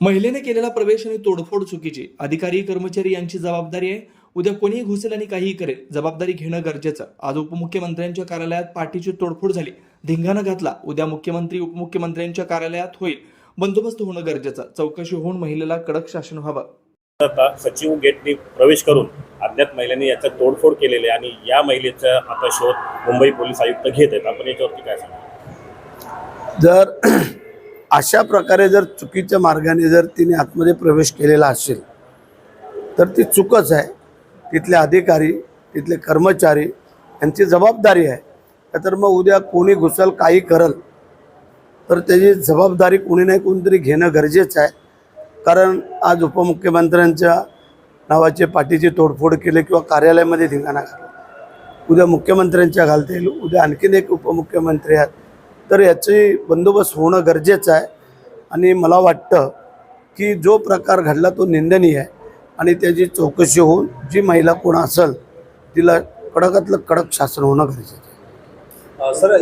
महिलेने केलेला प्रवेश आणि तोडफोड चुकीची. अधिकारी कर्मचारी यांची जबाबदारी आहे. उद्या कोणीही घुसेल आणि काहीही करेल. जबाबदारी घेणं गरजेचं. आज उपमुख्यमंत्र्यांच्या कार्यालयात पाठीची तोडफोड झाली. धिंगाणा घातला. उद्या मुख्यमंत्री उपमुख्यमंत्र्यांच्या कार्यालयात होईल. बंदोबस्त होणं गरजेचं. चौकशी होऊन महिलेला कडक शासन व्हावं. आता सचिव गेटनी प्रवेश करून अज्ञात महिलांनी याचा तोडफोड केलेले आहे आणि या महिलेचा आता शोध मुंबई पोलीस आयुक्त घेत आहेत. आपण याच्यावरती काय सांगा जर अशा प्रकारे जर चुकीच्या मार्गाने जर तिने आतमध्ये प्रवेश केलेला असेल तर ती चुकच आहे. तिथले अधिकारी तिथले कर्मचारी यांची जबाबदारी आहे. तर मग उद्या कोणी घुसल काही करल तर त्याची जबाबदारी कोणी नाही कोणीतरी घेणं गरजेचं आहे. कारण आज उपमुख्यमंत्र्यांच्या नावाचे पाठीची तोडफोड केले किंवा कार्यालयामध्ये धिंगाणा घातला. उद्या मुख्यमंत्र्यांच्या घालता येईल. उद्या आणखीन एक उपमुख्यमंत्री आहेत. तर याची बंदोबस्त होणं गरजेचं आहे. आणि मला वाटतं की जो प्रकार घडला तो निंदनीय आहे. आणि त्याची चौकशी होऊन जी महिला कोण असेल तिला कडकातलं कडक शासन होणं गरजेचं आहे. सर